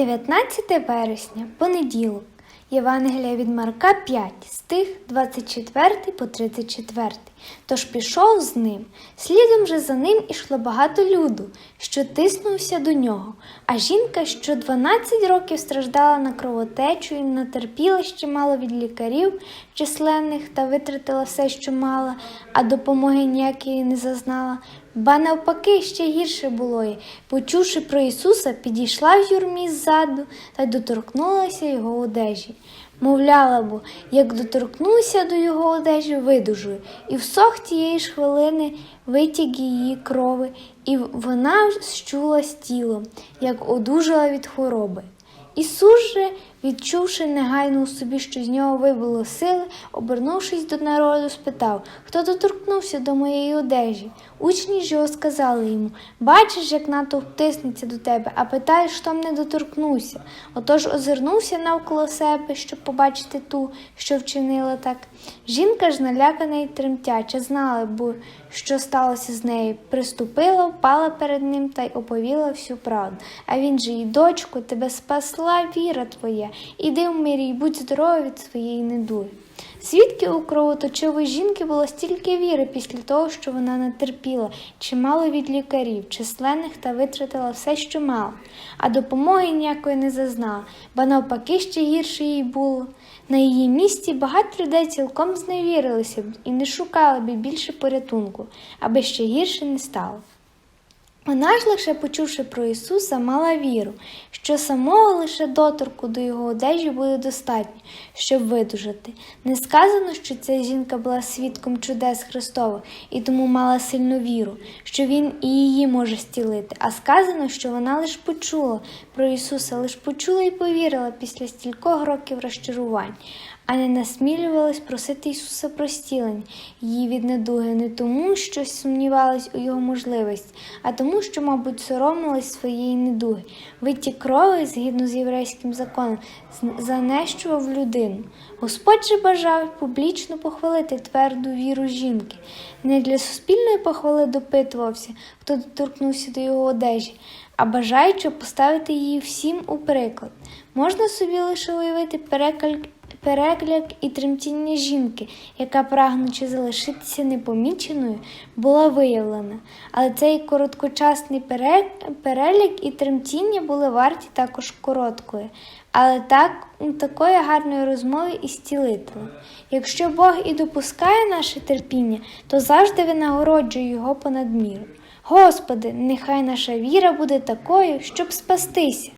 19 вересня, понеділок. Євангелія від Марка 5, стих 24 по 34. Тож пішов з ним. Слідом же за ним ішло багато люду, що тиснувся до нього. А жінка, що 12 років страждала на кровотечу і натерпіла ще мало від лікарів численних та витратила все, що мала, а допомоги ніякої не зазнала. Ба навпаки, ще гірше було їй. Почувши про Ісуса, підійшла в юрмі ззаду та доторкнулася його одежі. Мовляла бо, як доторкнуся до його одежі, видужую, і всох тієї ж хвилини витяг її крови, і вона щула з тілом, як одужала від хвороби. Ісус же, відчувши негайно у собі, що з нього вибило сили, обернувшись до народу, спитав, хто доторкнувся до моєї одежі. Учні ж його сказали йому Бачиш, як натовп тиснеться до тебе, а питаєш, хто мене доторкнувся. Отож озирнувся навколо себе, щоб побачити ту, що вчинила так. Жінка ж налякана й тремтяча, знала, бо що сталося з нею. Приступила, впала перед ним та й оповіла всю правду. А він же їй, дочку, тебе спасла віра твоя, іди в мирі й будь здорова від своєї недуги. Звідки у кровоточивої жінки було стільки віри після того, що вона натерпіла, чимало від лікарів, численних та витратила все, що мала, а допомоги ніякої не зазнала, ба навпаки ще гірше їй було. На її місці багато людей цілком зневірилися б і не шукали б більше порятунку, аби ще гірше не стало. Вона ж лише почувши про Ісуса, мала віру, що самого лише доторку до його одежі буде достатньо, щоб видужати. Не сказано, що ця жінка була свідком чудес Христових і тому мала сильну віру, що Він і її може зцілити, а сказано, що вона лише почула про Ісуса, лише почула і повірила після стількох років розчарувань, а не насмілювалась просити Ісуса про зцілення її від недуги не тому, що сумнівалась у його можливості, а тому, що, мабуть, соромилась своєї недуги. Витік крови, згідно з єврейським законом, занещував людину. Господь же бажав публічно похвалити тверду віру жінки. Не для суспільної похвали допитувався, хто доторкнувся до його одежі, а бажаючи поставити її всім у приклад. Можна собі лише уявити перекаль перекляк і тремтіння жінки, яка, прагнучи залишитися непоміченою, була виявлена. Але цей короткочасний пере- переляк і тремтіння були варті також короткої, але так, такої гарної розмови із цілителем. Якщо Бог і допускає наше терпіння, то завжди винагороджує його понад міру. Господи, нехай наша віра буде такою, щоб спастися.